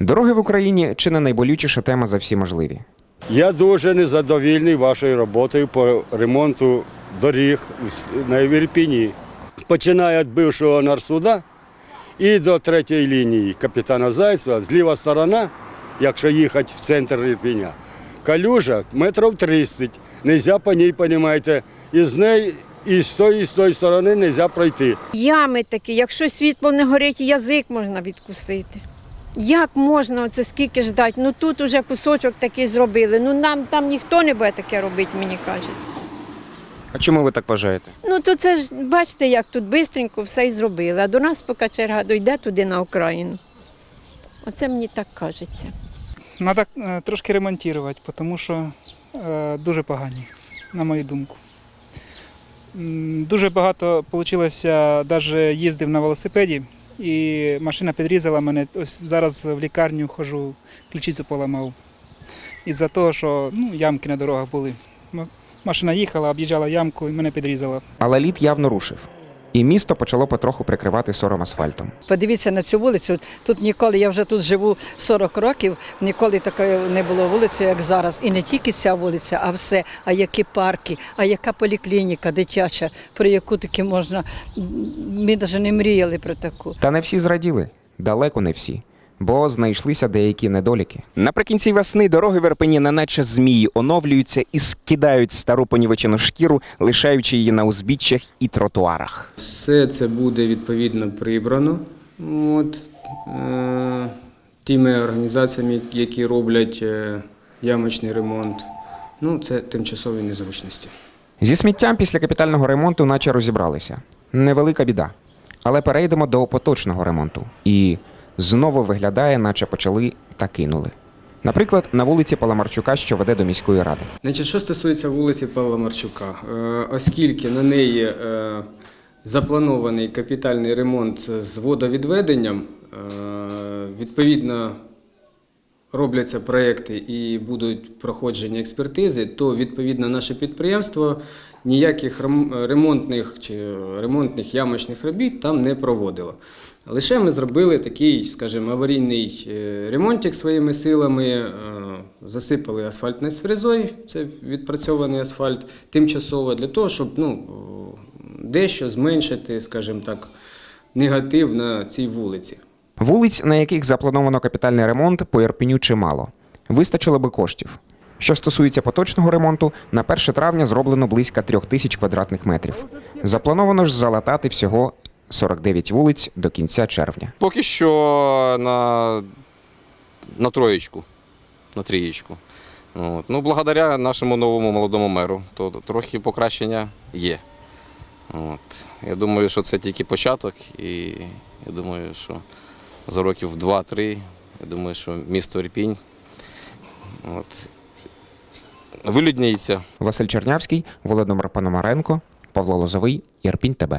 Дороги в Україні чи не найболючіша тема за всі можливі. Я дуже незадовільний вашою роботою по ремонту доріг на Ірпіні. Починає від бившого нарсуда і до третьої лінії капітана Зайцева, зліва сторона, якщо їхати в центр Ірпіня, калюжа метрів 30. Нельзя по ній, розумієте, і з неї, і з тої, і з тої сторони не можна пройти. Ями такі, якщо світло не горить, язик можна відкусити. Як можна оце скільки ждати? Ну тут уже кусочок такий зробили. Ну нам там ніхто не буде таке робити, мені кажеться. А чому ви так вважаєте? Ну то це ж бачите, як тут швидко все і зробили. А до нас поки черга дойде туди на Україну. Оце мені так кажеться. Треба трошки ремонтувати, тому що е, дуже погані, на мою думку. Дуже багато вийшло, навіть їздив на велосипеді, і машина підрізала мене. Ось зараз в лікарню ходжу, ключицю поламав. Із-за того, що ну, ямки на дорогах були. Машина їхала, об'їжджала ямку і мене підрізала. Але лід явно рушив. І місто почало потроху прикривати сором асфальтом. Подивіться на цю вулицю. Тут ніколи, я вже тут живу 40 років, ніколи такої не було вулиці, як зараз. І не тільки ця вулиця, а все. А які парки, а яка поліклініка дитяча, про яку таки можна. Ми навіть не мріяли про таку. Та не всі зраділи, далеко не всі. Бо знайшлися деякі недоліки. Наприкінці весни дороги в Ірпені неначе змії оновлюються і скидають стару понівечену шкіру, лишаючи її на узбіччях і тротуарах. Все це буде відповідно прибрано от, е, тими організаціями, які роблять е, ямочний ремонт. Ну, це тимчасові незручності. Зі сміттям після капітального ремонту наче розібралися. Невелика біда. Але перейдемо до поточного ремонту. І знову виглядає, наче почали та кинули. Наприклад, на вулиці Паламарчука, що веде до міської ради. Значить, що стосується вулиці Павла Марчука, е, оскільки на неї е, запланований капітальний ремонт з водовідведенням, е, відповідно робляться проекти і будуть проходження експертизи, то відповідно наше підприємство ніяких рем- ремонтних чи ремонтних ямочних робіт там не проводило. Лише ми зробили такий, скажімо, аварійний е, ремонтик своїми силами, е, засипали асфальтною фрезою, це відпрацьований асфальт, тимчасово для того, щоб ну, дещо зменшити, скажімо так, негатив на цій вулиці. Вулиць, на яких заплановано капітальний ремонт, по Ірпеню чимало. Вистачило би коштів. Що стосується поточного ремонту, на 1 травня зроблено близько трьох тисяч квадратних метрів. Заплановано ж залатати всього 49 вулиць до кінця червня. Поки що на, на троєчку, на трієчку. От. Ну, благодаря нашому новому молодому меру, то трохи покращення є. От. Я думаю, що це тільки початок, і я думаю, що за років 2-3, я думаю, що місто Ірпінь от, вилюдніється. Василь Чернявський, Володимир Пономаренко, Павло Лозовий, Ірпінь ТБ.